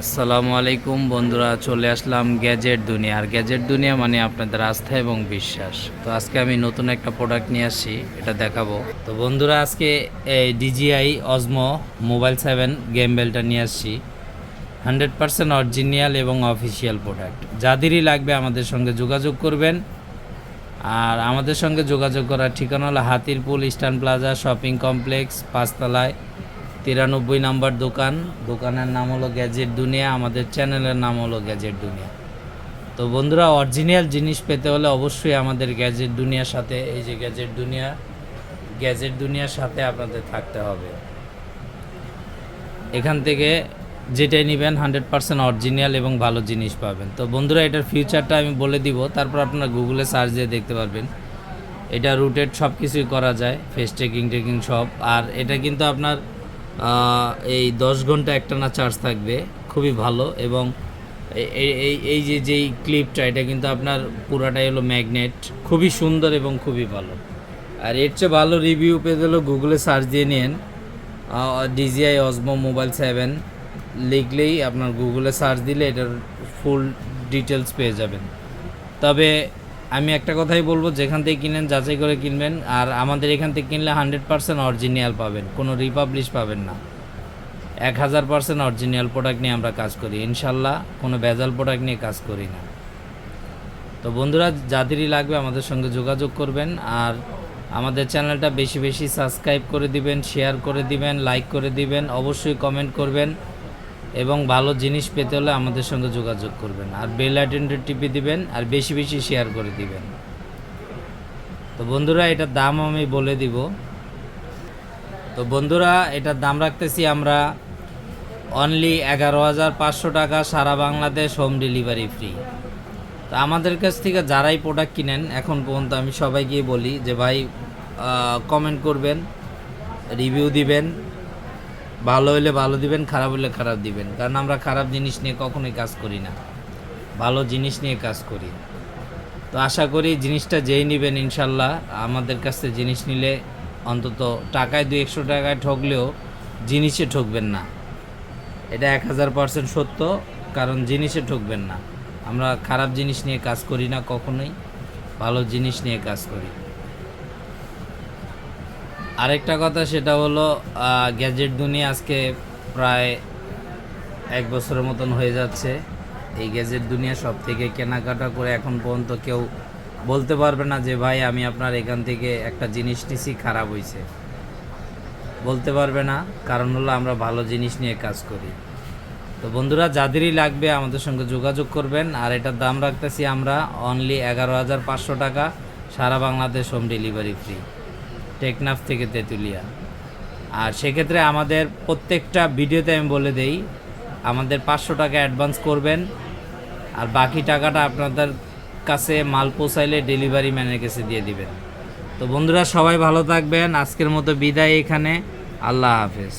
আসসালামু আলাইকুম বন্ধুরা, চলে আসলাম গ্যাজেট দুনিয়া। আর গ্যাজেট দুনিয়া মানে আপনাদের আস্থা এবং বিশ্বাস। তো আজকে আমি নতুন একটা প্রোডাক্ট নিয়ে আসছি, এটা দেখাবো। তো বন্ধুরা, আজকে এই ডিজিআই অজমো মোবাইল সেভেন গেম বেলটা নিয়ে আসছি। হান্ড্রেড পার্সেন্ট অরিজিনাল এবং অফিসিয়াল প্রোডাক্ট যাদেরই লাগবে আমাদের সঙ্গে যোগাযোগ করবেন। আর আমাদের সঙ্গে যোগাযোগ করার ঠিকানা হলো Hatirpool eastern plaza shopping complex, পাঁচতলায়। তিরানব্বই নাম্বার দোকান। দোকানের নাম হলো গ্যাজেট দুনিয়া, আমাদের চ্যানেলের নাম হলো গ্যাজেট দুনিয়া। তো বন্ধুরা, অরিজিনাল জিনিস পেতে হলে অবশ্যই আমাদের গ্যাজেট দুনিয়ার সাথে, এই যে গ্যাজেট দুনিয়া, গ্যাজেট দুনিয়ার সাথে আপনাদের থাকতে হবে। এখান থেকে যেটাই নেবেন, হান্ড্রেড পার্সেন্ট অরিজিনাল এবং ভালো জিনিস পাবেন। তো বন্ধুরা, এটার ফিউচারটা আমি বলে দিব। তারপর আপনারা গুগলে সার্চ দিয়ে দেখতে পারবেন। এটা রুটেড সব কিছুই করা যায়, ফেস টেকিং টেকিং সব। আর এটা কিন্তু আপনার এই দশ ঘণ্টা একটানা চার্জ থাকবে, খুবই ভালো এবং এই এই যে যেই ক্লিপটা এটা কিন্তু আপনার পুরাটাই হলো ম্যাগনেট খুবই সুন্দর এবং খুবই ভালো। আর এর চেয়ে ভালো রিভিউ পেতে হলো গুগলে সার্চ দিয়ে নিন ডিজিআই অজমো মোবাইল সেভেন লিখলেই আপনার গুগলে সার্চ দিলে এটার ফুল ডিটেলস পেয়ে যাবেন। তবে আমি একটা কথাই বলব, যেখান থেকে কিনেন, যাচাই করে কিনবেন, আর আমাদের এখান থেকে কিনলে হান্ড্রেড পার্সেন্ট অরিজিনাল পাবেন, কোনো রিপাবলিশ পাবেন না। এক হাজার পার্সেন্ট অরিজিনাল প্রোডাক্ট নিয়ে আমরা কাজ করি, ইনশাল্লাহ কোনো ভেজাল প্রোডাক্ট নিয়ে কাজ করি না। তো বন্ধুরা, যাদেরই লাগবে আমাদের সঙ্গে যোগাযোগ করবেন, আর আমাদের চ্যানেলটা বেশি বেশি সাবস্ক্রাইব করে দিবেন শেয়ার করে দিবেন লাইক করে দিবেন, অবশ্যই কমেন্ট করবেন। এবং ভালো জিনিস পেতে হলে আমাদের সঙ্গে যোগাযোগ করবেন। আর বেল আইটেন্ডে টিপে দিবেন আর বেশি বেশি শেয়ার করে দিবেন। তো বন্ধুরা, এটার দাম আমি বলে দিব। তো বন্ধুরা, এটার দাম রাখতেছি আমরা অনলি এগারো হাজার পাঁচশো টাকা, সারা বাংলাদেশ হোম ডেলিভারি ফ্রি তো আমাদের কাছ থেকে যারাই প্রোডাক্ট কিনেন, এখন পর্যন্ত আমি সবাইকে বলি যে ভাই কমেন্ট করবেন রিভিউ দিবেন। ভালো হলে ভালো দিবেন, খারাপ হলে খারাপ দিবেন। কারণ আমরা খারাপ জিনিস নিয়ে কখনোই কাজ করি না। ভালো জিনিস নিয়ে কাজ করি। তো আশা করি জিনিসটা যেই নেবেন ইনশাল্লাহ, আমাদের কাছ জিনিস নিলে অন্তত টাকায় দুই একশো টাকায় ঠকলেও জিনিসে ঠকবেন না। এটা এক হাজার পার্সেন্ট সত্য, কারণ জিনিসে ঠকবেন না। আমরা খারাপ জিনিস নিয়ে কাজ করি না কখনোই, ভালো জিনিস নিয়ে কাজ করি। আরেকটা কথা সেটা হলো গ্যাজেট দুনিয়া আজকে প্রায় এক বছরের মতন হয়ে যাচ্ছে। এই গ্যাজেট দুনিয়া সব থেকে কেনাকাটা করে এখন পর্যন্ত কেউ বলতে পারবে না যে, ভাই, আমি আপনার এখান থেকে একটা জিনিস নিছি, খারাপ হয়েছে বলতে পারবে না, কারণ হলো আমরা ভালো জিনিস নিয়ে কাজ করি। তো বন্ধুরা, যাদেরই লাগবে আমাদের সঙ্গে যোগাযোগ করবেন। আর এটার দাম রাখতেছি আমরা অনলি এগারো হাজার পাঁচশো টাকা, সারা Bangladesh home delivery free Teknaf থেকে তেঁতুলিয়া। আর সেক্ষেত্রে আমাদের প্রত্যেকটা ভিডিওতে আমি বলে দেই, আমাদের পাঁচশো টাকা অ্যাডভান্স করবেন, আর বাকি টাকাটা আপনাদের কাছে মাল পৌঁছাইলে ডেলিভারি ম্যানের কাছে দিয়ে দিবেন। তো বন্ধুরা, সবাই ভালো থাকবেন। আজকের মতো বিদায় এখানে। আল্লাহ হাফেজ।